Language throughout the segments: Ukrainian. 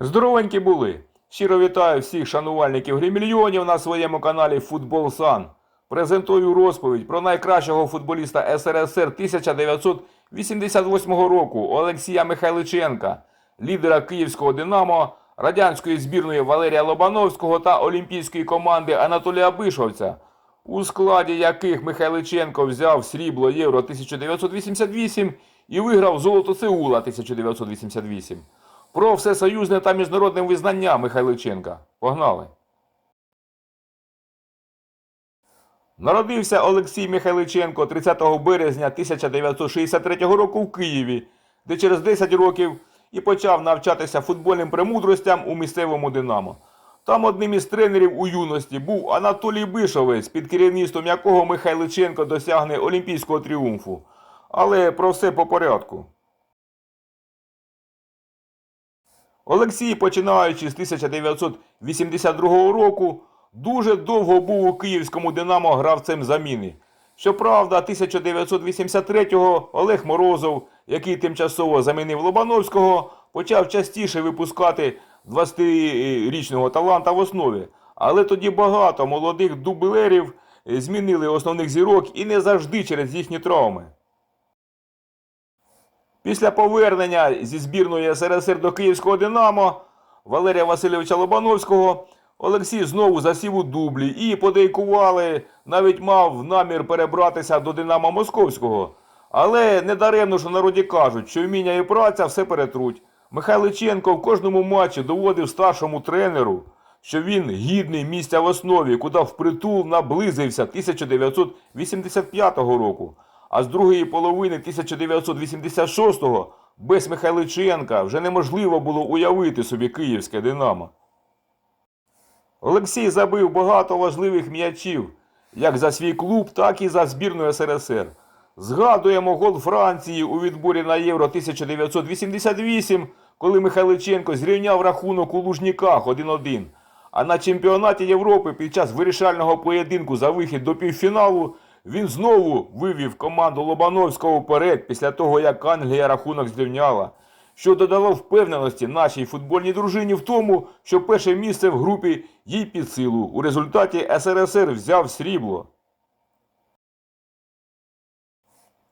Здоровенькі були. Щиро вітаю всіх шанувальників гримільйонів на своєму каналі Футбол Сан. Презентую розповідь про найкращого футболіста СРСР 1988 року Олексія Михайличенка, лідера київського Динамо, радянської збірної Валерія Лобановського та олімпійської команди Анатолія Бишовця, у складі яких Михайличенко взяв срібло Євро 1988 і виграв золото Сеула 1988. Про всесоюзне та міжнародне визнання Михайличенка. Погнали. Народився Олексій Михайличенко 30 березня 1963 року в Києві, де через 10 років і почав навчатися футбольним премудростям у місцевому Динамо. Там одним із тренерів у юності був Анатолій Бишовець, під керівництвом якого Михайличенко досягне олімпійського тріумфу. Але про все по порядку. Олексій, починаючи з 1982 року, дуже довго був у київському Динамо гравцем заміни. Щоправда, 1983-го Олег Морозов, який тимчасово замінив Лобановського, почав частіше випускати 20-річного таланта в основі. Але тоді багато молодих дублерів змінили основних зірок і не завжди через їхні травми. Після повернення зі збірної СРСР до Київського Динамо Валерія Васильовича Лобановського Олексій знову засів у дублі і подейкували, навіть мав намір перебратися до Динамо Московського. Але недаремно ж у народі кажуть, що вміння і праця все перетруть. Михайличенко в кожному матчі доводив старшому тренеру, що він гідний місця в основі, куди впритул наблизився 1985 року. А з другої половини 1986-го без Михайличенка вже неможливо було уявити собі київське Динамо. Олексій забив багато важливих м'ячів, як за свій клуб, так і за збірну СРСР. Згадуємо гол Франції у відборі на Євро 1988, коли Михайличенко зрівняв рахунок у Лужніках 1-1. А на чемпіонаті Європи під час вирішального поєдинку за вихід до півфіналу він знову вивів команду Лобановського вперед після того, як Англія рахунок зрівняла, що додало впевненості нашій футбольній дружині в тому, що перше місце в групі їй під силу. У результаті СРСР взяв срібло.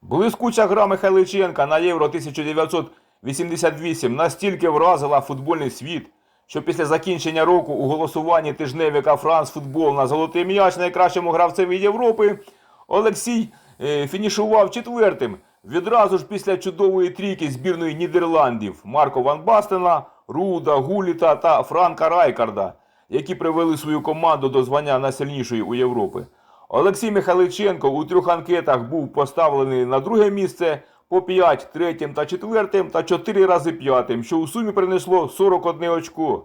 Блискуча гра Михайличенка на Євро 1988 настільки вразила футбольний світ, що після закінчення року у голосуванні тижневика Франс Футбол на золотий м'яч найкращому гравцеві Європи Олексій е, фінішував четвертим. Відразу ж після чудової трійки збірної Нідерландів Марко Ван Бастена, Руда, Гуліта та Франка Райкарда, які привели свою команду до звання найсильнішої у Європи. Олексій Михайличенко у трьох анкетах був поставлений на друге місце по 5 третім та четвертим та 4 рази п'ятим, що у сумі принесло 41 очко.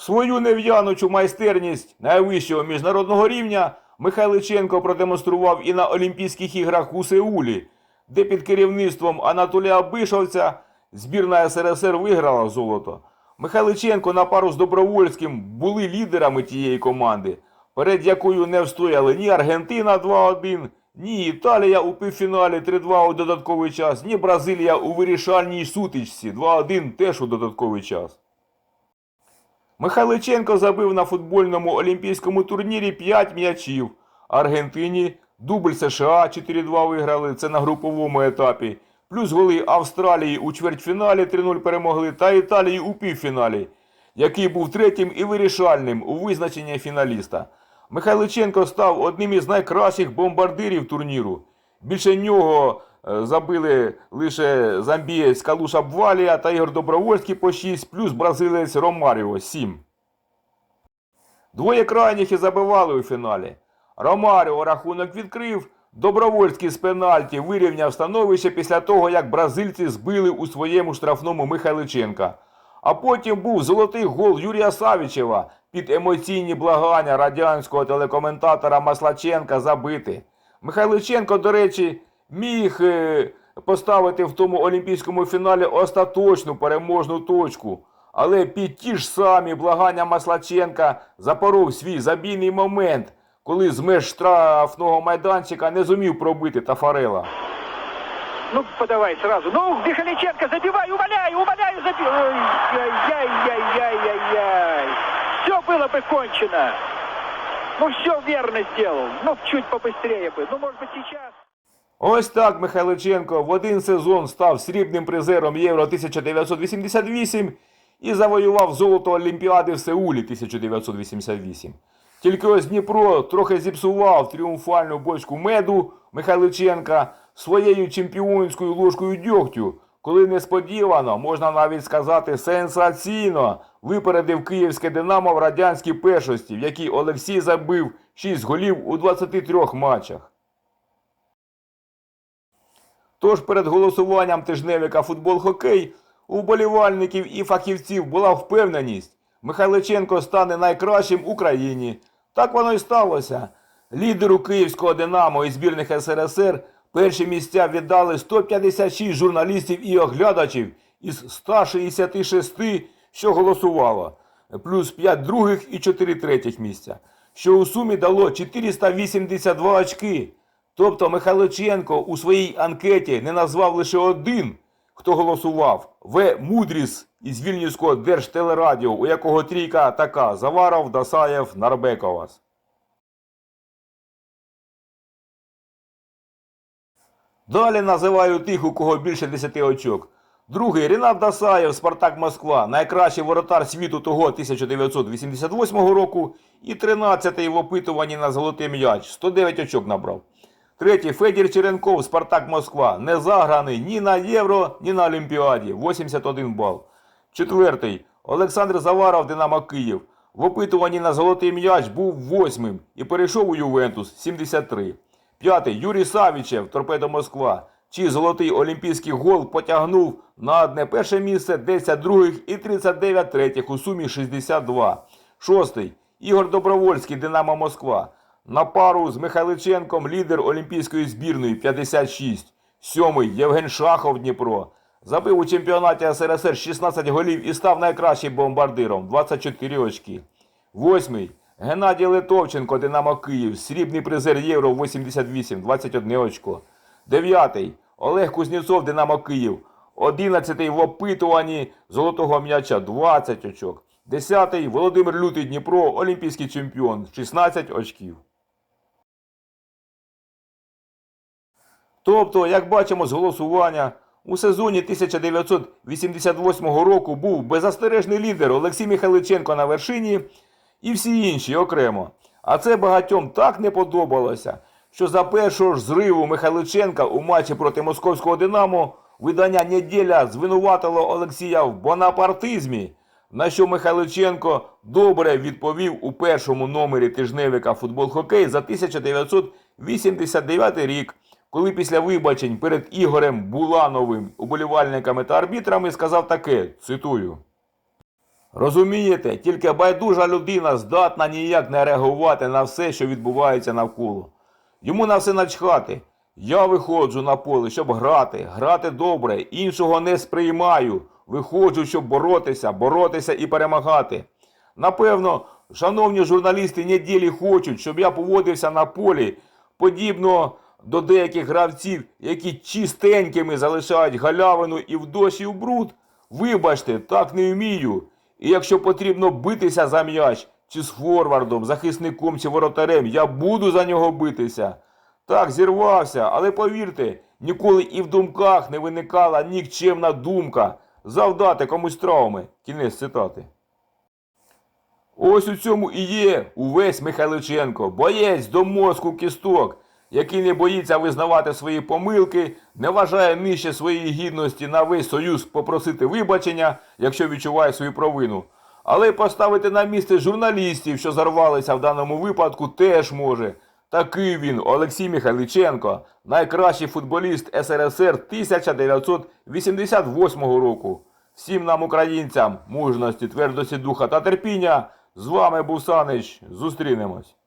Свою нев'янучу майстерність найвищого міжнародного рівня Михайличенко продемонстрував і на Олімпійських іграх у Сеулі, де під керівництвом Анатолія Бишовця збірна СРСР виграла золото. Михайличенко на пару з Добровольським були лідерами тієї команди, перед якою не встояли ні Аргентина 2-1, ні Італія у півфіналі 3-2 у додатковий час, ні Бразилія у вирішальній сутичці 2-1 теж у додатковий час. Михайличенко забив на футбольному олімпійському турнірі 5 м'ячів. Аргентині дубль США 4-2 виграли, це на груповому етапі. Плюс голи Австралії у чвертьфіналі 3-0 перемогли та Італії у півфіналі, який був третім і вирішальним у визначенні фіналіста. Михайличенко став одним із найкращих бомбардирів турніру. Більше нього забили лише замбієць Калуша Бвалія та Ігор Добровольський по 6, плюс бразилець Ромаріо 7. Двоє крайніх і забивали у фіналі. Ромаріо рахунок відкрив, Добровольський з пенальті вирівняв становище після того, як бразильці збили у своєму штрафному Михайличенка. А потім був золотий гол Юрія Савічева під емоційні благання радянського телекоментатора Маслаченка забити. Михайличенко, до речі, міг е, поставити в тому олімпійському фіналі остаточну переможну точку. Але під ті ж самі благання Маслаченка запоров свій забійний момент, коли з меж штрафного майданчика не зумів пробити Тафарела. Ну, подавай сразу. Ну, Михаличенко, забивай, умоляю, умоляю, забивай. Ай-яй-яй-яй-яй-яй. Все было бы кончено. Ну, все верно сделал. Ну, чуть побыстрее бы. Ну, может быть, сейчас. Ось так Михайличенко в один сезон став срібним призером Євро 1988 і завоював золото Олімпіади в Сеулі 1988. Тільки ось Дніпро трохи зіпсував тріумфальну бочку меду Михайличенка своєю чемпіонською ложкою дьогтю, коли несподівано, можна навіть сказати, сенсаційно випередив київське Динамо в радянській першості, в якій Олексій забив 6 голів у 23 матчах. Тож перед голосуванням тижневика футбол-хокей у вболівальників і фахівців була впевненість, Михайличенко стане найкращим в Україні. Так воно й сталося. Лідеру київського Динамо і збірних СРСР перші місця віддали 156 журналістів і оглядачів із 166, що голосувало, плюс 5 других і 4 третіх місця, що у сумі дало 482 очки. Тобто Михайличенко у своїй анкеті не назвав лише один, хто голосував В. Мудріс із Вільнюського держтелерадіо, у якого трійка така Заваров, Дасаєв, Нарбековас. Далі називаю тих, у кого більше 10 очок. Другий Рінат Дасаєв, Спартак Москва, найкращий воротар світу того 1988 року. І 13-й в опитуванні на золотий м'яч, 109 очок набрав. Третій Федір Черенков, Спартак Москва, не заграний ні на Євро, ні на Олімпіаді, 81 бал. Четвертий Олександр Заваров, Динамо Київ. В опитуванні на золотий м'яч був восьмим і перейшов у Ювентус 73. П'ятий Юрій Савічев, Торпедо Москва, чий золотий олімпійський гол потягнув на одне перше місце 10 других і 39 третіх у сумі 62. Шостий Ігор Добровольський, Динамо Москва. На пару з Михайличенком лідер олімпійської збірної 56. Сьомий Євген Шахов Дніпро. Забив у чемпіонаті СРСР 16 голів і став найкращим бомбардиром 24 очки. Восьмий Геннадій Литовченко, Динамо Київ, срібний призер Євро 88, 21 очко. Дев'ятий Олег Кузнєцов, Динамо Київ. Одинадцятий в опитуванні золотого м'яча 20 очок. Десятий Володимир Лютий Дніпро, олімпійський чемпіон, 16 очків. Тобто, як бачимо з голосування, у сезоні 1988 року був беззастережний лідер Олексій Михайличенко на вершині і всі інші окремо. А це багатьом так не подобалося, що за першого ж зриву Михайличенка у матчі проти московського Динамо видання «Неділя» звинуватило Олексія в бонапартизмі, на що Михайличенко добре відповів у першому номері тижневика «Футбол-хокей» за 1989 рік, коли після вибачень перед Ігорем Булановим, уболівальниками та арбітрами сказав таке, цитую. Розумієте, тільки байдужа людина здатна ніяк не реагувати на все, що відбувається навколо. Йому на все начхати. Я виходжу на поле, щоб грати, грати добре, іншого не сприймаю. Виходжу, щоб боротися, боротися і перемагати. Напевно, шановні журналісти неділі хочуть, щоб я поводився на полі, подібно до деяких гравців, які чистенькими залишають галявину і в дощ, в бруд. Вибачте, так не вмію. І якщо потрібно битися за м'яч, чи з форвардом, захисником чи воротарем, я буду за нього битися. Так, зірвався, але повірте, ніколи і в думках не виникала нікчемна думка завдати комусь травми. Кінець цитати. Ось у цьому і є увесь Михайличенко, боєць до мозку кісток, який не боїться визнавати свої помилки, не вважає нижче своєї гідності на весь союз попросити вибачення, якщо відчуває свою провину. Але поставити на місце журналістів, що зарвалися в даному випадку, теж може. Такий він, Олексій Михайличенко, найкращий футболіст СРСР 1988 року. Всім нам, українцям, мужності, твердості духа та терпіння. З вами був Санич. Зустрінемось.